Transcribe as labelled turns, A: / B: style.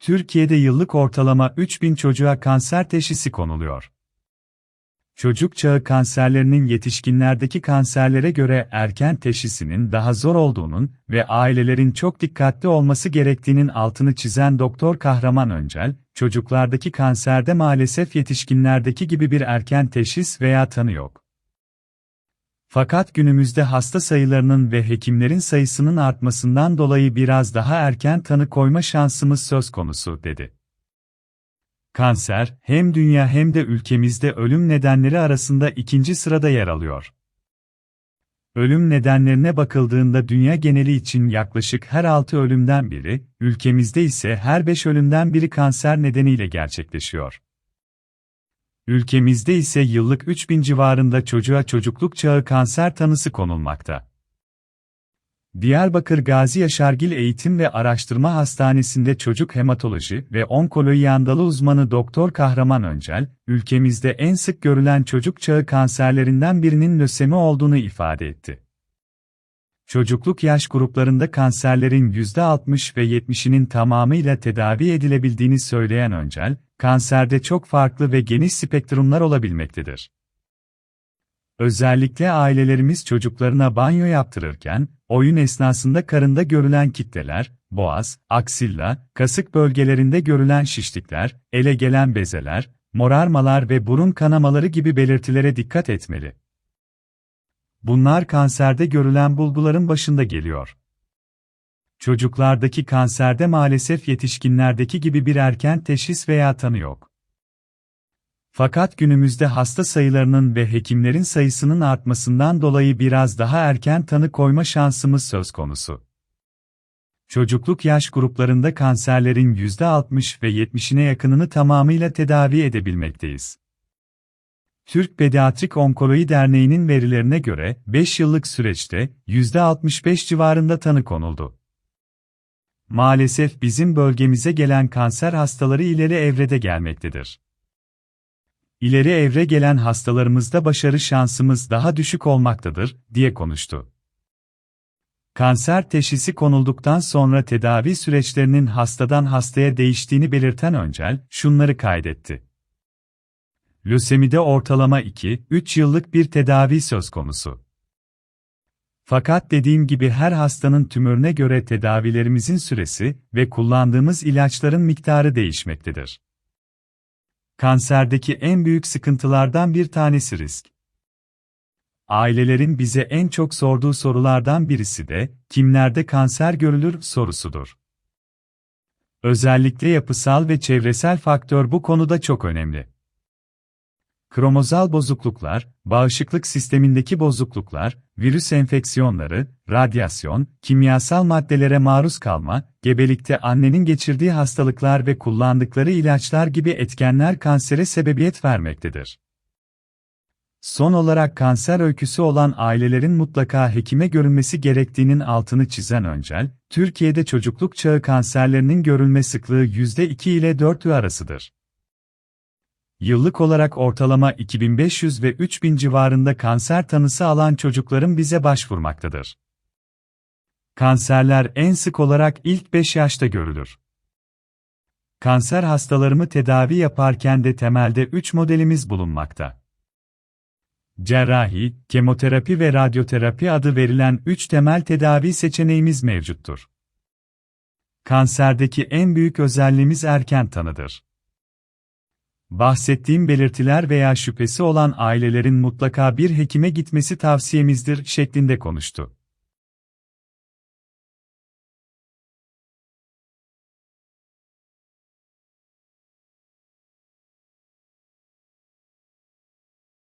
A: Türkiye'de yıllık ortalama 3000 çocuğa kanser teşhisi konuluyor. Çocuk çağı kanserlerinin yetişkinlerdeki kanserlere göre erken teşhisinin daha zor olduğunun ve ailelerin çok dikkatli olması gerektiğinin altını çizen Doktor Kahraman Öncel, çocuklardaki kanserde maalesef yetişkinlerdeki gibi bir erken teşhis veya tanı yok. Fakat günümüzde hasta sayılarının ve hekimlerin sayısının artmasından dolayı biraz daha erken tanı koyma şansımız söz konusu, dedi. Kanser, hem dünya hem de ülkemizde ölüm nedenleri arasında ikinci sırada yer alıyor. Ölüm nedenlerine bakıldığında dünya geneli için yaklaşık her 6 ölümden biri, ülkemizde ise her 5 ölümden biri kanser nedeniyle gerçekleşiyor. Ülkemizde ise yıllık 3000 civarında çocuğa çocukluk çağı kanser tanısı konulmakta. Diyarbakır Gazi Yaşargil Eğitim ve Araştırma Hastanesi'nde çocuk hematoloji ve onkoloji yandalı uzmanı Doktor Kahraman Öncel, ülkemizde en sık görülen çocuk çağı kanserlerinden birinin lösemi olduğunu ifade etti. Çocukluk yaş gruplarında kanserlerin %60 ve 70'inin tamamıyla tedavi edilebildiğini söyleyen Öncel, kanserde çok farklı ve geniş spektrumlar olabilmektedir. Özellikle ailelerimiz çocuklarına banyo yaptırırken, oyun esnasında karında görülen kitleler, boğaz, aksilla, kasık bölgelerinde görülen şişlikler, ele gelen bezeler, morarmalar ve burun kanamaları gibi belirtilere dikkat etmeli. Bunlar kanserde görülen bulguların başında geliyor. Çocuklardaki kanserde maalesef yetişkinlerdeki gibi bir erken teşhis veya tanı yok. Fakat günümüzde hasta sayılarının ve hekimlerin sayısının artmasından dolayı biraz daha erken tanı koyma şansımız söz konusu. Çocukluk yaş gruplarında kanserlerin %60 ve 70'ine yakınını tamamıyla tedavi edebilmekteyiz. Türk Pediatrik Onkoloji Derneği'nin verilerine göre 5 yıllık süreçte %65 civarında tanı konuldu. Maalesef bizim bölgemize gelen kanser hastaları ileri evrede gelmektedir. İleri evre gelen hastalarımızda başarı şansımız daha düşük olmaktadır, diye konuştu. Kanser teşhisi konulduktan sonra tedavi süreçlerinin hastadan hastaya değiştiğini belirten Öncel, şunları kaydetti. Lösemide ortalama 2-3 yıllık bir tedavi söz konusu. Fakat dediğim gibi her hastanın tümörüne göre tedavilerimizin süresi ve kullandığımız ilaçların miktarı değişmektedir. Kanserdeki en büyük sıkıntılardan bir tanesi risk. Ailelerin bize en çok sorduğu sorulardan birisi de kimlerde kanser görülür sorusudur. Özellikle yapısal ve çevresel faktör bu konuda çok önemli. Kromozal bozukluklar, bağışıklık sistemindeki bozukluklar, virüs enfeksiyonları, radyasyon, kimyasal maddelere maruz kalma, gebelikte annenin geçirdiği hastalıklar ve kullandıkları ilaçlar gibi etkenler kansere sebebiyet vermektedir. Son olarak kanser öyküsü olan ailelerin mutlaka hekime görünmesi gerektiğinin altını çizen Öncel, Türkiye'de çocukluk çağı kanserlerinin görülme sıklığı %2 ile 4 arasıdır. Yıllık olarak ortalama 2500 ve 3000 civarında kanser tanısı alan çocukların bize başvurmaktadır. Kanserler en sık olarak ilk 5 yaşta görülür. Kanser hastalarımı tedavi yaparken de temelde 3 modelimiz bulunmakta. Cerrahi, kemoterapi ve radyoterapi adı verilen 3 temel tedavi seçeneğimiz mevcuttur. Kanserdeki en büyük özelliğimiz erken tanıdır. Bahsettiğim belirtiler veya şüphesi olan ailelerin mutlaka bir hekime gitmesi tavsiyemizdir şeklinde konuştu.